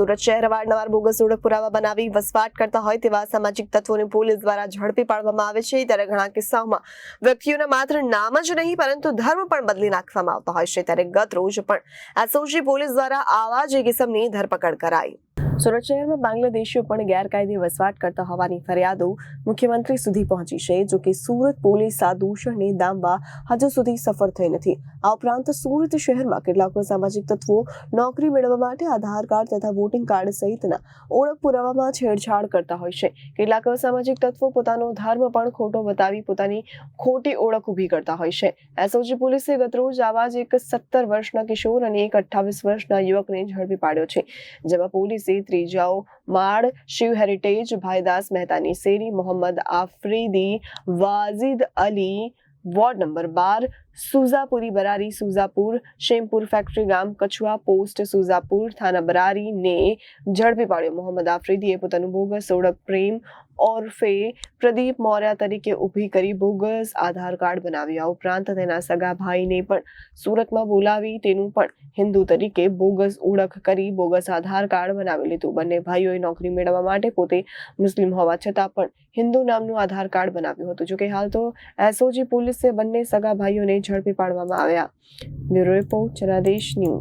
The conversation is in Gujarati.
સુરત શહેર અવારનવાર બોગસ ઓળખ પુરાવા બનાવી વસવાટ કરતા હોય તેવા સામાજિક તત્વોને પોલીસ દ્વારા ઝડપી પાડવામાં આવે છે. ત્યારે ઘણા કિસ્સાઓમાં વ્યક્તિઓના માત્ર નામ જ નહીં, પરંતુ ધર્મ પણ બદલી નાખવામાં આવતા હોય છે. ત્યારે ગત રોજ પણ એસઓજી પોલીસ દ્વારા આવા જ કિસમની ધરપકડ કરાઈ. સુરત શહેરમાં બાંગ્લાદેશીઓ પણ ગેરકાયદે વસવાટ કરતા હોવાની ફરિયાદો મુખ્યમંત્રી સુધી પહોંચી છે, જો કે સુરત પોલીસ આ દૂષણને દામવા હજુ સુધી સફળ થઈ નથી. આ ઉપરાંત સુરત શહેરમાં કેટલાક સામાજિક તત્વો નોકરી મેળવવા માટે આધાર કાર્ડ તથા વોટિંગ કાર્ડ સહિતના ઓળખ પુરાવામાં છેડછાડ કરતા હોય છે. કેટલાક સામાજિક તત્વો પોતાનો ધર્મ પણ ખોટો બતાવી પોતાની ખોટી ઓળખ ઊભી કરતા હોય છે. એસઓજી પોલીસે ગતરોજ આવા જ એક સત્તર વર્ષના કિશોર અને એક અઠ્ઠાવીસ વર્ષના યુવકને ઝડપી પાડ્યો છે, જેમાં પોલીસે ત્રીજાઓ માળ શિવ હેરિટેજ ભાઈદાસ મહેતાની શેરી મોહમ્મદ આફ્રીદી વાઝિદ અલી વોર્ડ નંબર બાર સુઝાપુરી બરારી સુઝાપુર, શેમપુર ફેક્ટરી ગામ, કછુઆ પોસ્ટ સુઝાપુર, થાના બરારીને ઝડપી પાડ્યો મોહમ્મદ આફ્રીદીએ પોતાનું બોગસ ઓળખ પ્રેમ ઓરફે પ્રદીપ મૌર્ય તરીકે ઊભી કરી બોગસ આધાર કાર્ડ બનાવ્યું. આ ઉપરાંત તેના સગા ભાઈને પણ સુરતમાં બોલાવી, તેનું પણ હિન્દુ તરીકે બોગસ ઓળખ કરી, બોગસ આધાર કાર્ડ બનાવી લીધું બંને ભાઈઓએ નોકરી મેળવવા માટે પોતે મુસ્લિમ હોવા છતાં પણ હિન્દુ નામનું આધાર કાર્ડ બનાવ્યું હતું. જોકે હાલ તો એસઓજી પોલીસે બંને સગા ભાઈઓને ઝડપી પાડવામાં આવ્યા. Bureau report Janadesh news.